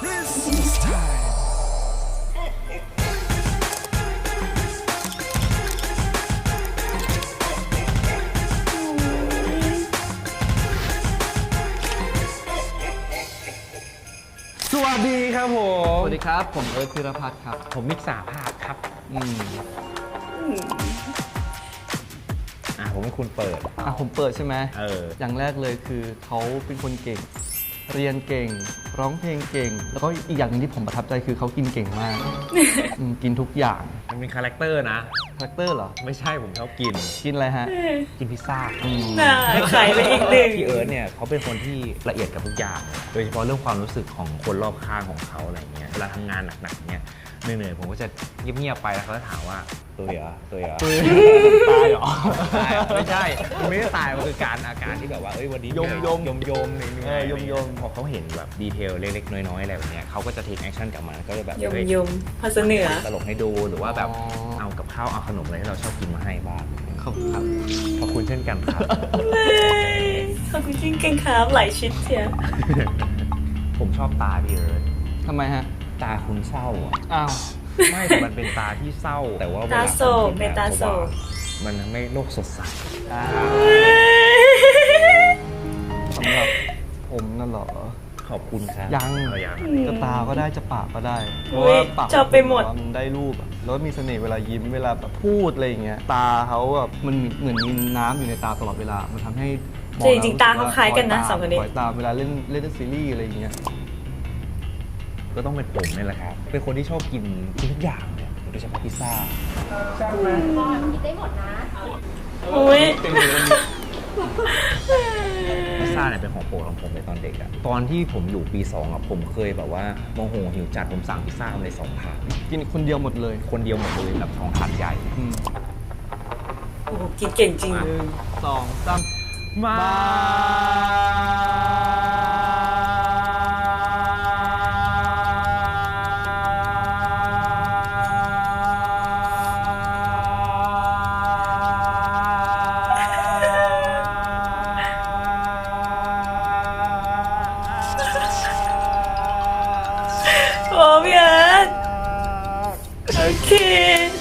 Christmas time. สวัสดีครับผม สวัสดีครับ ผมเอิร์ธพิรพัฒน์ครับ ผมมิกษาภาพครับ อืมอะผมให้คุณเปิด อะผมเปิดใช่ไหมเออ อย่างแรกเลยคือเขาเป็นคนเก่ง เรียนเก่ง ร้องเพลงเก่ง แล้วก็อีกอย่างหนึงที่ผมประทับใจคือเขากินเก่งมากอืมกินทุกอย่างมันเป็นคาแรคเตอร์นะ คาแรคเตอร์เหรอ ไม่ใช่ผมชอบกิน กินอะไรฮะกินพิซซ่า อืมน่าขายไปอีกหนึ่ง พี่เอิร์ธเนี่ยเขาเป็นคนที่ละเอียดกับทุกอย่าง โดยเฉพาะเรื่องความรู้สึกของคนรอบข้างของเขาอะไรเงี้ย เวลาทำงานหนักๆเนี่ย เหนื่อยๆผมก็จะเงียบๆไปแล้วเขาจะถามว่าตัวเหรอตัวเหรอตายเหรอ ตายไม่ใช่มันไม่ได้ตายมันคือการอาการที่แบบว่าเอ้ยวันนี้ยมยมยมยมๆเหนื่อยๆเออยมยม พอเขาเห็นแบบดีเทลเล็กๆน้อยๆอะไรแบบเนี้ยเขาก็จะ take action กลับมาก็จะแบบยมเฮ้ยยมภาษาเหนือ ตลกให้ดูหรือว่าแบบอ๋อ เอากับข้าวเอาขนมอะไรที่เราชอบกินมาให้บ้างขอบคุณครับ ขอบคุณเช่นกันครับ ขอบคุณจริงกันครับหลายชิ้นเชียวผมชอบตาพี่เอิร์ธทำไมฮะ ตาคุณเศร้าอะอ้าว ไม่แต่มันเป็นตาที่เศร้า แต่ว่าเวลตาโศกคุณเป็นตาโศก มันทำให้โลกสดใสสำหรับผมนั่นเหรอ ขอบคุณครับยังเอายัง จะตาก็ได้จะปากก็ได้ เพอุ๊ราะยว่าปากชอบไปหมด นได้รูปอะแล้วมีเสน่ห์เวลายิ้มเวลาแบบพูดอะไรอย่างเงี้ยตาเขาแบบมันเหมือนมีน้ำอยู่ในตาตลอดเวลา มันทำให้มอจริงๆแล้วตาเขาคล้ายกันนะรตสองคนนี้รอยตามเวลาเล่นเล่นซีรีส์อะไรอย่างเงี้ย ก็ต้องเป็นผมนี่แหละครับ เป็นคนที่ชอบกินทุกอย่างเนี่ยโดยเฉพาะพิซซ่าอุ้ยพิซซ่าเนี่ยเป็นของโปรดของผมในตอนเด็กอะตอนที่ผมอยู่ปี2อะผมเคยแบบว่าโมโหหิวจัดผมสั่งพิซซ่ามาเลยสองถาดกินคนเดียวหมดเลย คนเดียวหมดเลยแบบสองถาดใหญ่อืมโอ้โหกินเก่งจริงหนึ่งสองสามมา เค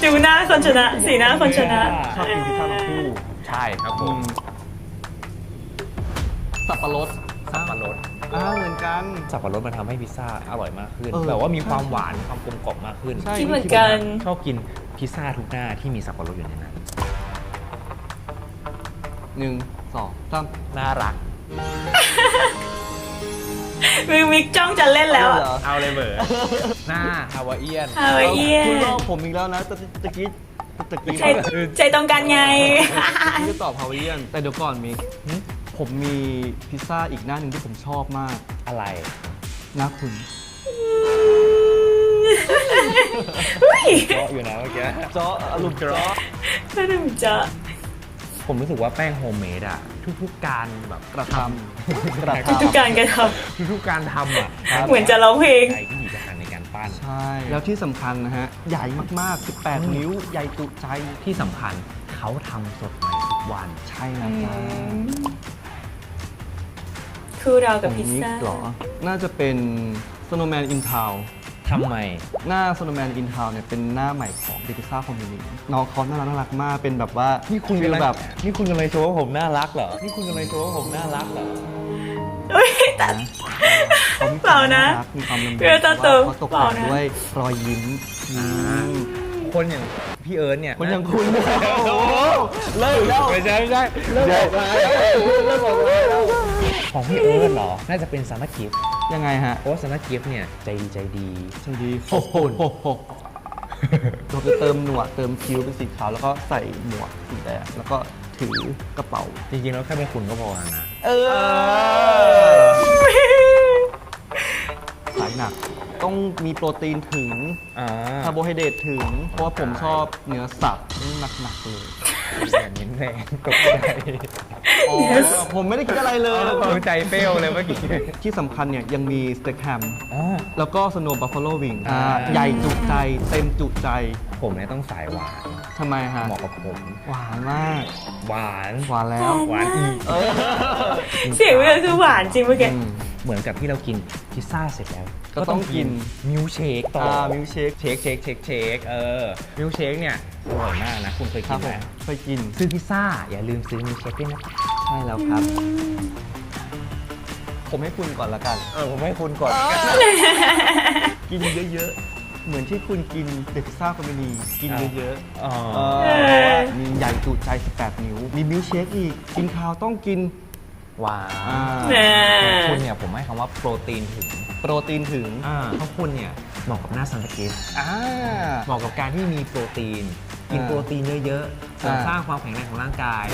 ดูหน้าคนชนะ สีหน้าคนชนะชอบกินพิซซ่าทั้งคู่ใช่ครับผอืมมสับปะรดสับปะรดอ่าเหมือนกัน สับปะรดมันทำให้พิซซ่าอร่อยมากขึ้นเออ แบบว่ามีความหวานความกลมกล่อมมากขึ้น ใช่ คิดเหมือนกันชอบกินพิซซ่าทุกหน้าที่มีสับปะรดอยู่ในนั้นหนึ่งสองสามน่ารัก มิกมิกจ้องจะเล่นแล้วอะเหรอเอาเลยเบอร์ หน้าฮาวาเอียนฮาวายเอียคุณนลอกผมอีกแล้วนะตะตะกี้ตะกี้ใจใจตรงกันไงพี่จะตอบฮาวายเอียน แต่เดี๋ยวก่อนมิกหึผมมีพิซซ่าอีกหน้าหนึ่งที่ผมชอบมาก อะไรหน้าคุณเฮ้ยเจาะอยู่นะเมื่อกี้เจาะอารมณ์เจาะน่าจะมีจะผมรู้สึกว่าแป้งโฮมเมดอะทุกๆการแบบกระทำกระททุกการกระททุกๆการทำอะำเหมือนจะร้องเพลง ใจที่มีกระทางในการปั้นำใช่ แล้วที่สำคัญนะฮะ ใหญ่มากๆ 18 นิ้ว ใหญ่จุใจ ที่สำคัญเขาทำสดใหม่ทุกวันใช่นะจ๊ะคู่เรากับของพิซมิกซ่าเหรอ น่าจะเป็น Snowman in Town ทำไม หน้า Snowman in Town เนี่ยเป็นหน้าใหม่ของพิซซ่าคอมมิวนิน้องเขาน่ารักน่ารักมาก เป็นแบบว่านี่คุณคือแบบนี่คุณกำลังโชว์ว่าผมน่ารักเหรอ นี่คุณกำลังโชว์ว่าผมน่ารักเหรออุ้ยแต่ เขามีเปล่านะรักมีความลำบากเออตาโตเขาตกเปล่าแต่งนะ ด้วยรอยยิ้มอืมคนอย่างพี่เอิร์ธเนี่ยคนอย่างคุณเนี่ยโอ้โหเลิกแล้วไม่ใช่ไม่ใช่เริ่มบอกมาเริ่มบอกมาของพี่เอิร์ธเหรอ น่าจะเป็นซานากิฟต์ยังไงฮะ เพราะว่าซานากิฟต์เนี่ยใจดีใจดีใจดีโอ้โหโอ้โหเราจะเติมหนวดเติมคิ้วเป็นสีขาวแล้วก็ใส่หมวกสีแดงแล้วก็ถือกระเป๋า จริงๆแล้วแค่เป็นคุณก็พอแล้วนะ เออสายหนัก ต้องมีโปรตีนถึงอ่าคาร์โบไฮเดรตถึง เพราะว่าผมชอบเนื้อสัตว์นี่หนักๆเลยอย่างนี้แรงตกใจอ๋อผมไม่ได้คิดอะไรเลย หัวใจเป้วเลยเมื่อกี้ที่สำคัญเนี่ยยังมีสเต็กแฮมอ๋อแล้วก็สโนว์บัฟฟาโลวิงอ่า ใหญ่จุใจ เต็มจุใจผมเนี่ยต้องสายหวานทำไมฮะ เหมาะกับผม หวานมาก หวาน หวานแล้ว หวานอีกเออเสียงเมื่อคือหวานจริงเมื่อกี้ อืม เหมือนกับที่เรากินพิซซ่าเสร็จแล้วก็ต้องกินมิลเชคต่ออ่าอมิลเชคเชคเชคเชคเชคเออมิลเชคเนี่ยอร่อยมากนะ คุณเคยคกิรันบไหผมมเคยกิน ซื้อพิซซ่าอย่าลืมซื้อมิลเชคด้วยนะครับใช่แล้วครับ ผมให้คุณก่อนละกัน เออผมให้คุณก่อน กินเยอะๆ เหมือนที่คุณกินเดพิซซ่าคอมมินีกินเยอะอ๋อๆเออมีใหญ่จุใจ 18 นิ้ว มีมิลค์เชคอีก กินข้าวต้องกิน ว้าอ่าแหม่ของคุณเนี่ยผมให้คำว่าโปรตีนถึง โปรตีนถึงอ่าเพราะคุณเนี่ยเหมาะกับหน้าซันตะกิฟอ่า เหมาะกับการที่มีโปรตีน กินอ่าโปรตีนเยอะๆเสริมอ่า สร้างความแข็งแรงของร่างกาย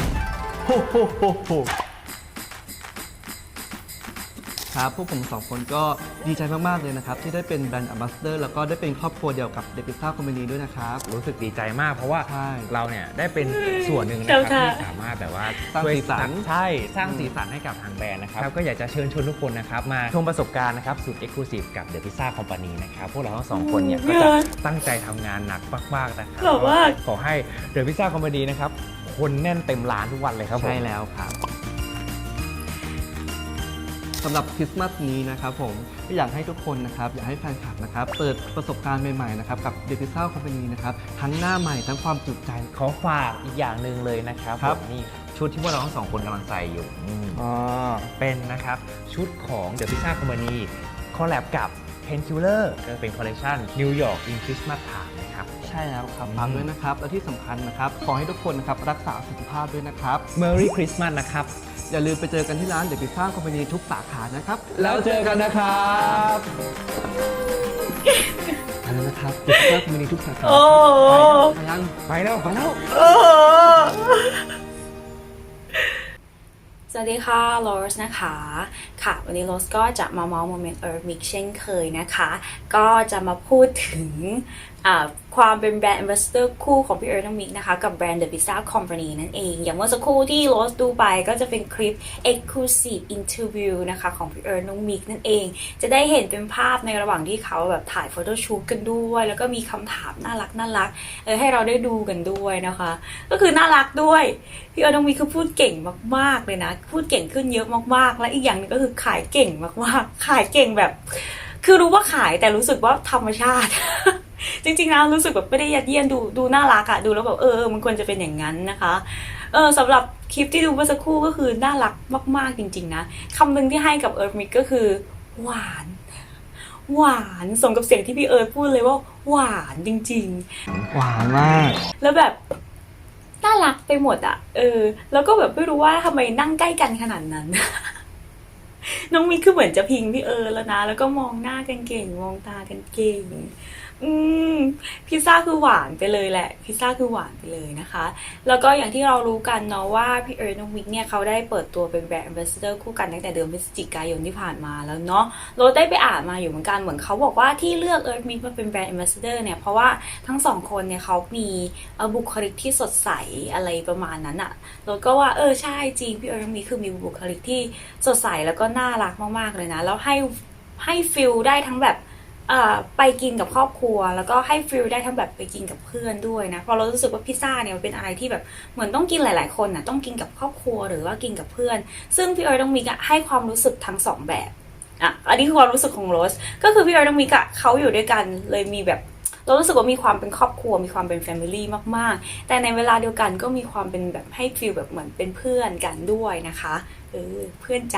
โฮโฮโฮโฮ ครับพวกผมสองคนก็ดีใจมาก ๆ เลยนะครับ ที่ได้เป็นแบรนด์ a m b a s s a d o r แล้วก็ได้เป็นครอบครัวเดียวกับเดพิซซ่าคอมมินีด้วยนะครับ รู้สึกดีใจมากเพราะว่าใช่เราเนี่ยได้เป็นส่วนหนึ่งนะครับเจ้าค่ะ ที่สามารถแบบว่าสร้างช่วยสีสันใช่สร้างสีสันให้กับทางแบรนด์นะครับก็อยากจะเชิญชวนทุกคนนะครับมาชมประสบการณ์นะครับสุดเอ็กซ์คลูซีฟกับเดอะพิซซ่าคอมพานีนะครับพวกเราทั้งสองคนเนี่ยก็จะตั้งใจทำงานหนักมากๆนะครัแบบว่าขอให้เดอะพิซซ่าคอมพานีนะครับคนแน่นเต็มร้านทุกวันเลยครับผม ใช่แล้วครับ สำหรับคริสต์มาสนี้นะครับผมก็อยากให้ทุกคนนะครับอยากให้แฟนคลับนะครับเปิดประสบการณ์ใหม่ๆนะครับกับเดพิซซ่าคอมพานีนะครับทั้งหน้าใหม่ทั้งความจุใจ ขอฝากอีกอย่างหนึ่งเลยนะครับครับ ผมนี่ชุดที่พวกเราทั้งสองคนกำลังใส่อยู่อืมอ๋อเป็นนะครับ ชุดของ The Pizza Company คอลแลบกับ Painkiller ก็เป็นคอลเลคชัน New York in Christmas Time นะครับใช่แล้วครับอืมฝากด้วยนะครับ และที่สำคัญนะครับ ขอให้ทุกคนนะครับรักษาสุขภาพด้วยนะครับ Merry Christmas นะครับ อย่าลืมไปเจอกันที่ร้านเดพิซซ่าคอมพานีทุกสาขานะครับ แล้วเจอกันนะครับอันนั้นนะครับเดพิซซ่าคอมพานีทุกสาขาโอ้ไปยังไปแล้วไปแล้วโอ้สวัสดีค่ะโรสนะคะ ค่ะ วันนี้โรสก็จะมาเมาส์โมเมนต์เอิร์ธมิกเช่นเคยนะคะ ก็จะมาพูดถึงอ่า ความเป็นแบรนด์ a m b a s s a d o r คู่ของพี่เอิร์ธมิกนะคะ กับแบรนด์ The Pizza Company นั่นเอง อย่างเมื่อสักครู่ที่โรสดูไปก็จะเป็นคลิป Exclusive Interview นะคะ ของพี่เอิร์ธน้องมิกนั่นเอง จะได้เห็นเป็นภาพในระหว่างที่เขาแบบถ่ายโฟโต้ชูตกันด้วย แล้วก็มีคำถามน่ารักน่ารักเออให้เราได้ดูกันด้วยนะคะ ก็คือน่ารักด้วย พี่เอิร์ธน้องมิกคือพูดเก่งมากๆเลยนะ พูดเก่งขึ้นเยอะมากๆ และอีกอย่างหนึงก็คือขายเก่งมากๆ ขายเก่งแบบ คือรู้ว่าขายแต่รู้สึกว่าธรรมชาติ จริงๆนะรู้สึกแบบไม่ได้ยัดเยียดดูดูน่ารักอะดูแล้วแบบเออเออมันควรจะเป็นอย่างนั้นนะคะเออสำหรับคลิปที่ดูเมื่อสักครู่ก็คือน่ารักมากๆจริง ๆ นะคำหนึ่งที่ให้กับเอิร์ธมิกก็คือ หวานหวานสมกับเสียงที่พี่เอิร์ธพูดเลยว่า หวานจริง ๆ หวานมาก แล้วแบบน่ารักไปหมดอะเออ แล้วก็แบบไม่รู้ว่าทำไมนั่งใกล้กันขนาดนั้น น้องมิกคือเหมือนจะพิงพี่เออแล้วนะ แล้วก็มองหน้ากันเก่ง มองตากันเก่ง อืมพิซซ่าคือหวานไปเลยแหละพิซซ่าคือหวานไปเลยนะคะ แล้วก็อย่างที่เรารู้กันเนาะว่าพี่เอิร์ธน้องมิกเนี่ยเขาได้เปิดตัวเป็นแบรนด์ a m b a s s a d o r คู่กันตั้งแต่เดือนพฤศจิกายนที่ผ่านมาแล้วเนาะเราได้ไปอ่านมาอยู่เหมือนกันเหมือนเขาบอกว่าที่เลือกเอิร์ธมิกมาเป็นแบรนด์ a m b a s s a d o r เนี่ยเพราะว่าทั้งสองคนเนี่ยเขามีบุคลิกที่สดใสอะไรประมาณนั้นอะเราก็ว่าเออใช่จริงพี่เอิร์ธน้องมิกคือมีบุคลิกที่สดใสแล้วก็น่ารักมากๆเลยนะแล้วให้ให้ฟิลได้ทั้งแบบ ไปกินกับครอบครัว แล้วก็ให้ฟิลได้ทั้งแบบไปกินกับเพื่อนด้วยนะเพราะเรารู้สึกว่าพิซซ่าเนี่ยมันเป็นอะไรที่แบบเหมือนต้องกินหลาย ๆ คนนะต้องกินกับครอบครัวหรือว่ากินกับเพื่อน ซึ่งพี่เอิร์ธต้องมีอะให้ความรู้สึกทั้งสองแบบอะอันนี้คือความรู้สึกของโรสก็คือพี่เอิร์ธต้องมีอะเขาอยู่ด้วยกันเลยมีแบบเรารู้สึกว่ามีความเป็นครอบครัวมีความเป็นแฟมิลี่มาก ๆ แต่ในเวลาเดียวกันก็มีความเป็นแบบให้ฟีลแบบเหมือนเป็นเพื่อนกันด้วยนะคะเออเพื่อนใจ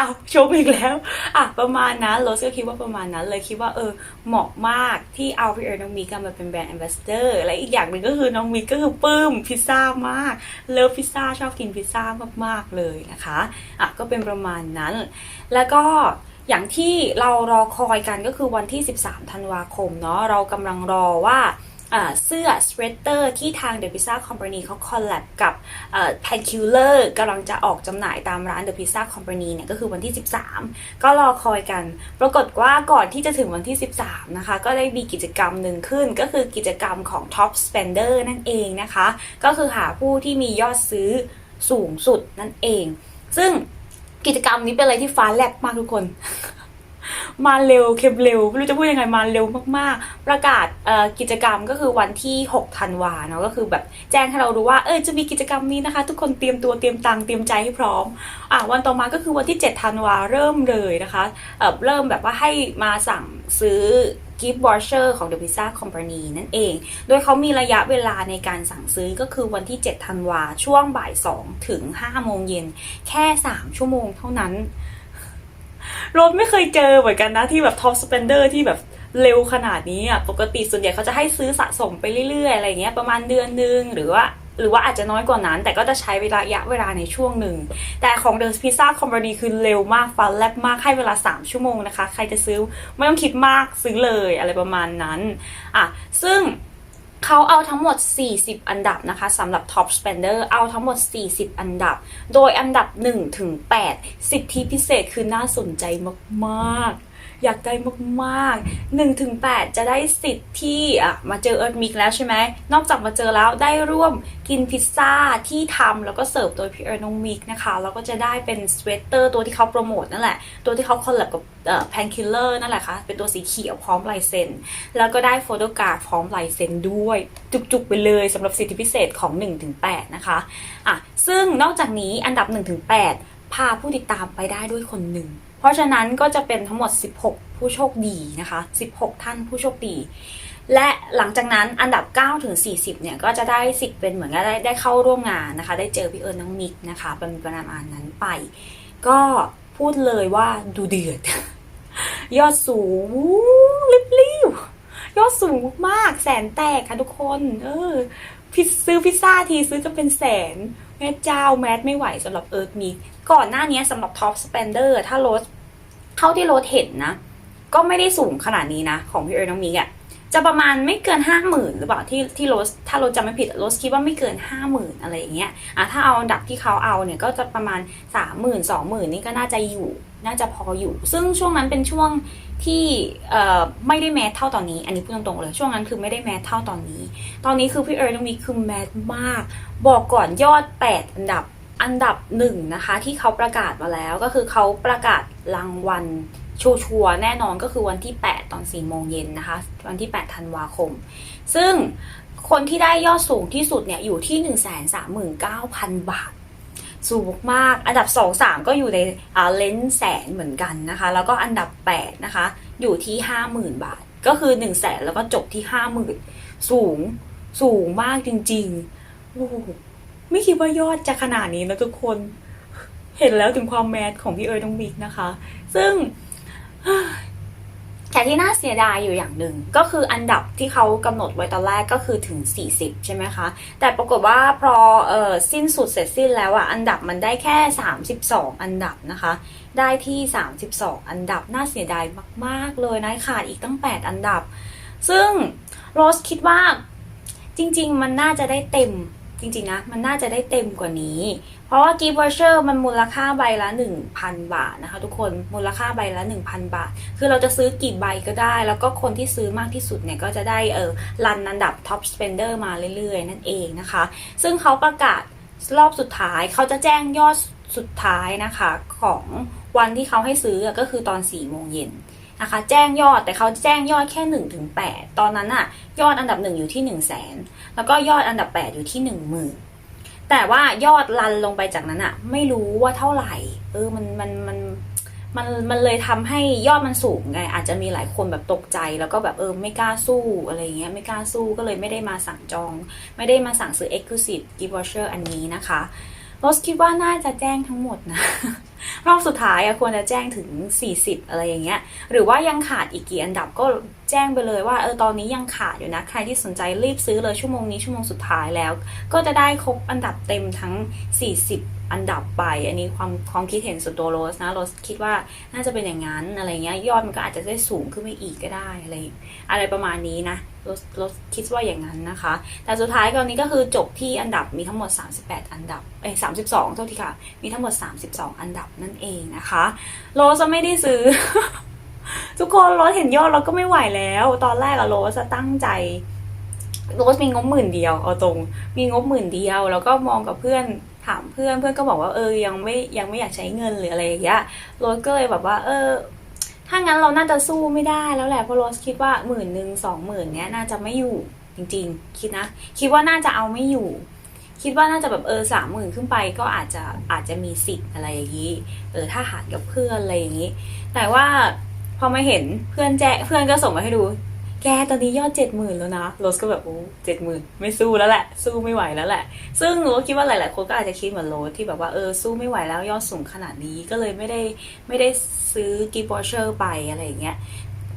อ้าวชมอีกแล้วอะประมาณนั้นโรสก็คิดว่าประมาณนั้นเลยคิดว่าเออเหมาะมากที่เอาพี่เอิร์น้องมิกมาเป็นแบรนด์แอมบาสเดอร์และอีกอย่างหนึ่งก็คือน้องมิกก็คือปลื้มพิซซ่ามากเลิฟพิซซ่าชอบกินพิซซ่ามากๆเลยนะคะอะก็เป็นประมาณนั้น แล้วก็อย่างที่เรารอคอยกันก็คือวันที่ 13 ธันวาคมเนาะเรากำลังรอว่า เสื้อสเวตเตอร์ที่ทาง The Pizza Company เขาคอลแลบกับเอ่อ Painkiller กำลังจะออกจำหน่ายตามร้าน The Pizza Company เนี่ยก็คือวันที่ 13 ก็รอคอยกัน ปรากฏว่าก่อนที่จะถึงวันที่ 13 นะคะ ก็ได้มีกิจกรรมหนึ่งขึ้น ก็คือกิจกรรมของ Top Spender นั่นเองนะคะ ก็คือหาผู้ที่มียอดซื้อสูงสุดนั่นเอง ซึ่งกิจกรรมนี้เป็นอะไรที่ฟ้าแลบมากทุกคน มาเร็วเข็มเร็วไม่รู้จะพูดยังไงมาเร็วมากๆ ประกาศกิจกรรมก็คือวันที่6ธันวาเนาะก็คือแบบแจ้งให้เรารู้ว่าเออจะมีกิจกรรมนี้นะคะ ทุกคนเตรียมตัวเตรียมตังเตรียมใจให้พร้อมอะวันต่อมาก็คือวันที่7ธันวาเริ่มเลยนะคะเออเริ่มแบบว่าให้มาสั่งซื้อ gift voucher ของ The Pizza Company นั่นเอง โดยเขามีระยะเวลาในการสั่งซื้อก็คือวันที่ 7 ธันวา ช่วงบ่าย 2 ถึง 5 โมงเย็น แค่ 3 ชั่วโมงเท่านั้น รถไม่เคยเจอเหมือนกันนะที่แบบ top spender ที่แบบเร็วขนาดนี้อะปกติส่วนใหญ่เขาจะให้ซื้อสะสมไปเรื่อยๆอะไรเงี้ยประมาณเดือนนึงหรือว่าหรือว่าอาจจะน้อยกว่านั้น แต่ก็จะใช้เวลาระยะเวลาในช่วงหนึ่ง แต่ของ The Pizza Company คือเร็วมากฟันแลบมากให้เวลา 3 ชั่วโมงนะคะ ใครจะซื้อไม่ต้องคิดมากซื้อเลยอะไรประมาณนั้นอะซึ่ง เขาเอาทั้งหมด 40 อันดับนะคะสำหรับ Top Spender เอาทั้งหมด 40 อันดับ โดยอันดับ 1 ถึง 8 สิทธิพิเศษคือน่าสนใจมาก ๆ อยากได้มากๆ1ถึง8จะได้สิทธิ์ที่อะมาเจอเอิร์ธมิกแล้วใช่ไหม นอกจากมาเจอแล้วได้ร่วมกินพิซซ่าที่ทำแล้วก็เสิร์ฟโดยพี่เอิร์ธน้องมิกนะคะ แล้วก็จะได้เป็นสเวตเตอร์ตัวที่เขาโปรโมทนั่นแหละ ตัวที่เขาคอลแลบกับแพนคิลเลอร์นั่นแหละค่ะ เป็นตัวสีเขียวพร้อมลายเซ็น แล้วก็ได้โฟโต้การ์ดพร้อมลายเซ็นด้วย จุกๆไปเลยสำหรับสิทธิพิเศษของ1ถึง8นะคะอะซึ่งนอกจากนี้อันดับ1ถึง8พาผู้ติดตามไปได้ด้วยคนหนึ่ง เพราะฉะนั้นก็จะเป็นทั้งหมด 16 ผู้โชคดีนะคะ 16 ท่านผู้โชคดี และหลังจากนั้นอันดับ 9 ถึง 40 เนี่ย ก็จะได้สิทธิ์เป็นเหมือนกับได้ได้เข้าร่วมงานนะคะ ได้เจอพี่เอิญน้องมิกนะคะ เป็นประมาณนั้นไป ก็พูดเลยว่าดูเดือด ยอดสูงริบลิว ยอดสูงมากแสนแตกค่ะทุกคน เออพิซซื้อพิซซ่าทีซื้อจะเป็นแสน แม่เจ้าแมสไม่ไหวสำหรับเอิร์ธมีก่อนหน้านี้สำหรับท็อปสเปนเดอร์ถ้าโรสเท่าที่โรสเห็นนะ ก็ไม่ได้สูงขนาดนี้นะ ของพี่เอิร์ธน้องมิกอะจะประมาณไม่เกินห้าหมื่นหรือเปล่าที่ที่โรสถ้าโรสจำไม่ผิดโรสคิดว่าไม่เกินห้าหมื่นอะไรอย่างเงี้ยอะถ้าเอาอันดับที่เขาเอาเนี่ยก็จะประมาณสามหมื่นสองหมื่นนี่ก็น่าจะอยู่ น่าจะพออยู่ ซึ่งช่วงนั้นเป็นช่วงที่ไม่ได้แมสเท่าตอนนี้ อันนี้พูดตรงๆเลย ช่วงนั้นคือไม่ได้แมสเท่าตอนนี้ ตอนนี้คือพี่เอิร์ธมิกคือแมสมาก บอกก่อนยอด 8 อันดับอันดับหนึ่งนะคะ ที่เขาประกาศมาแล้วก็คือเขาประกาศรางวัลชัวร์แน่นอนก็คือวันที่ 8 ตอน4โมงเย็นนะคะ วันที่ 8 ธันวาคม ซึ่งคนที่ได้ยอดสูงที่สุดเนี่ยอยู่ที่ 139,000 บาท สูงมาก อันดับ 2 3 ก็อยู่ในอ่าเลนส์แสนเหมือนกันนะคะ แล้วก็อันดับ 8 นะคะ อยู่ที่ 50,000 บาท ก็คือ 1 0 0 0 0แสนแล้วก็จบที่ 50,000 สูงสูงมากจริงๆโอ้ไม่คิดว่ายอดจะขนาดนี้นะทุกคน เห็นแล้วถึงความแมสของพี่เอิร์ธน้องมิกนะคะ ซึ่ง แต่ที่น่าเสียดายอยู่อย่างหนึ่งก็คืออันดับที่เขากำหนดไว้ตอนแรกก็คือถึง 40 ใช่ไหมคะ แต่ปรากฏว่าพอเออสิ้นสุดเสร็จสิ้นแล้วอะอันดับมันได้แค่ 32 อันดับนะคะ ได้ที่ 32 อันดับน่าเสียดายมาก ๆ เลยนะขาดอีกตั้ง 8 อันดับ ซึ่งโรสคิดว่าจริง ๆ มันน่าจะได้เต็มจริงๆนะมันน่าจะได้เต็มกว่านี้ เพราะว่ากิฟต์วอเชอร์มันมูลค่าใบละ 1,000 บาทนะคะ ทุกคนมูลค่าใบละ 1,000 บาท คือเราจะซื้อกี่ใบก็ได้ แล้วก็คนที่ซื้อมากที่สุดเนี่ยก็จะได้เออรันอันดับ Top Spender มาเรื่อยๆ นั่นเองนะคะ ซึ่งเขาประกาศรอบสุดท้ายเขาจะแจ้งยอดสุดท้ายนะคะของวันที่เขาให้ซื้อก็คือตอน4โมงเย็นนะคะแจ้งยอดแต่เขาแจ้งยอดแค่1นถึงแตอนนั้นอะยอดอันดับ 1 อยู่ที่ 1 0 0 0 0แสนแล้วก็ยอดอันดับ 8 อยู่ที่ 1 0,000 แต่ว่ายอดรันลงไปจากนั้นอะไม่รู้ว่าเท่าไหร่ เออมันมันมันมันมันเลยทำให้ยอดมันสูงไง อาจจะมีหลายคนแบบตกใจแล้วก็แบบเออไม่กล้าสู้อะไรเงี้ยไม่กล้าสู้ก็เลยไม่ได้มาสั่งจอง ไม่ได้มาสั่งซื้อ Exclusive Gift Voucher อันนี้นะคะโรสคิดว่าน่าจะแจ้งทั้งหมดนะ รอบสุดท้ายควรจะแจ้งถึง 40 อะไรอย่างเงี้ย หรือว่ายังขาดอีกกี่อันดับก็ แจ้งไปเลยว่าเออตอนนี้ยังขาดอยู่นะ ใครที่สนใจรีบซื้อเลยชั่วโมงนี้ชั่วโมงสุดท้ายแล้ว ก็จะได้ครบอันดับเต็มทั้ง 40 อันดับไป อันนี้ความความคิดเห็นส่วนตัวโรสนะโรสคิดว่าน่าจะเป็นอย่างนั้นอะไรเงี้ยยอดมันก็อาจจะได้สูงขึ้นไปอีกก็ได้อะไรอะไรประมาณนี้นะโรสโรสคิดว่าอย่างนั้นนะคะ แต่สุดท้ายตอนนี้ก็คือจบที่อันดับมีทั้งหมด 38 อันดับเอ้ย32เท่าที่ค่ะ มีทั้งหมด 32 อันดับนั่นเองนะคะโรสไม่ได้ซื้อ ทุกคนโรสเห็นยอดเราก็ไม่ไหวแล้ว ตอนแรกอะโรสจะตั้งใจโรสมีงบหมื่นเดียวเอาตรง มีงบหมื่นเดียว แล้วก็มองกับเพื่อนถามเพื่อนเพื่อนก็บอกว่าเออยังไม่ยังไม่อยากใช้เงินหรืออะไรอย่างเงี้ยโรสก็เลยแบบว่า เออ ถ้างั้นเราน่าจะสู้ไม่ได้แล้วแหละเพราะโรสคิดว่าหมื่นหนึ่งสองหมื่นเนี้ยน่าจะไม่อยู่จริง ๆ คิดนะคิดว่าน่าจะเอาไม่อยู่ คิดว่าน่าจะแบบเออสามหมื่นขึ้นไปก็อาจจะอาจจะมีสิทธิ์อะไรอย่างนี้เออถ้าหารกับเพื่อนอะไรอย่างนี้ แต่ว่า พอมาเห็นเพื่อนแจ้เพื่อนก็ส่งมาให้ดู แกตอนนี้ยอดเจ็ดหมื่นแล้วนะโรสก็แบบโอ้เจ็ดหมื่นไม่สู้แล้วแหละ สู้ไม่ไหวแล้วแหละ ซึ่งโรสคิดว่าหลาย ๆ คนก็อาจจะคิดเหมือนโรสที่แบบว่าเออสู้ไม่ไหวแล้วยอดสูงขนาดนี้ก็เลยไม่ได้ไม่ได้ซื้อกิฟต์วอเชอร์ไปอะไรอย่างเงี้ย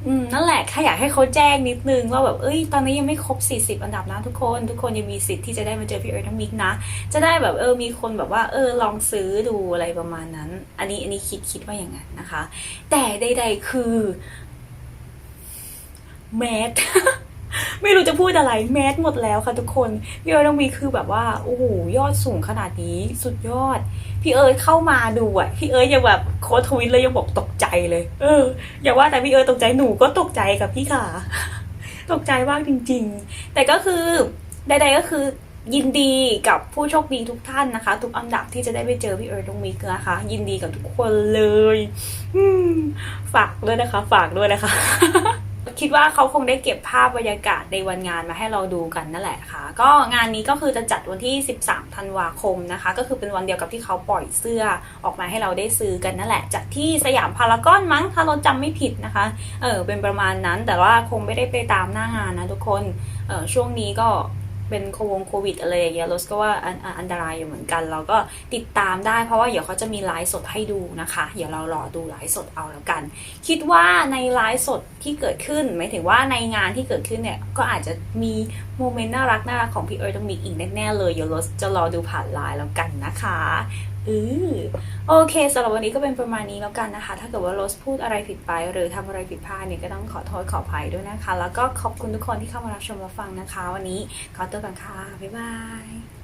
อืมนั่นแหละแค่อยากให้เขาแจ้งนิดนึงว่าแบบเอ้ยตอนนี้ยังไม่ครบ 40 อันดับนะทุกคนทุกคนยังมีสิทธิ์ที่จะได้มาเจอพี่เอิร์ธทั้งมิกนะ จะได้แบบเออมีคนแบบว่าเออลองซื้อดูอะไรประมาณนั้น อันนี้อันนี้คิดคิดว่าอย่างนั้นนะคะ แต่ใดๆคือแมท ไม่รู้จะพูดอะไรแมสหมดแล้วค่ะทุกคนพี่เอิร์ธต้องมีคือแบบว่าโอ้โหยอดสูงขนาดนี้สุดยอด พี่เอิร์ธเข้ามาดูอะพี่เอิร์ธยังแบบโค้ดทวิตเลยยังบอกตกใจเลย เออ อย่าว่าแต่พี่เอิร์ธตกใจหนูก็ตกใจกับพี่ค่ะ ตกใจมากจริง ๆ แต่ก็คือใดๆก็คือยินดีกับผู้โชคดีทุกท่านนะคะ ทุกอันดับที่จะได้ไปเจอพี่เอิร์ธตรงมิกนะคะ ยินดีกับทุกคนเลยฝากด้วยนะคะ ฝากด้วยนะคะ คิดว่าเขาคงได้เก็บภาพบรรยากาศในวันงานมาให้เราดูกันนั่นแหละค่ะ ก็งานนี้ก็คือจะจัดวันที่ 13 ธันวาคมนะคะ ก็คือเป็นวันเดียวกับที่เขาปล่อยเสื้อออกมาให้เราได้ซื้อกันนั่นแหละ จัดที่สยามพารากอนมั้งถ้าเราจำไม่ผิดนะคะ เออเป็นประมาณนั้นแต่ว่าคงไม่ได้ไปตามหน้างานนะทุกคน เออช่วงนี้ก็ เป็นโควงโควิดอะไรอย่างเงี้ยรสก็ว่าอันอันตรายอยู่เหมือนกัน เราก็ติดตามได้เพราะว่าเดี๋ยวเขาจะมีไลฟ์สดให้ดูนะคะ เดี๋ยวเรารอดูไลฟ์สดเอาแล้วกัน คิดว่าในไลฟ์สดที่เกิดขึ้นหมายถึงว่าในงานที่เกิดขึ้นเนี่ยก็อาจจะมีโมเมนต์น่ารักน่ารักของพี่เอิร์ธมิกอีกแน่ๆเลยเดี๋ยวรสจะรอดูผ่านไลน์แล้วกันนะคะ อือโอเคสำหรับวันนี้ก็เป็นประมาณนี้แล้วกันนะคะ ถ้าเกิดว่าโรสพูดอะไรผิดไป หรือทำอะไรผิดพลาดเนี่ยก็ต้องขอโทษขออภัยด้วยนะคะ แล้วก็ขอบคุณทุกคนที่เข้ามารับชมรับฟังนะคะ วันนี้ขอตัวก่อนค่ะบ๊ายบาย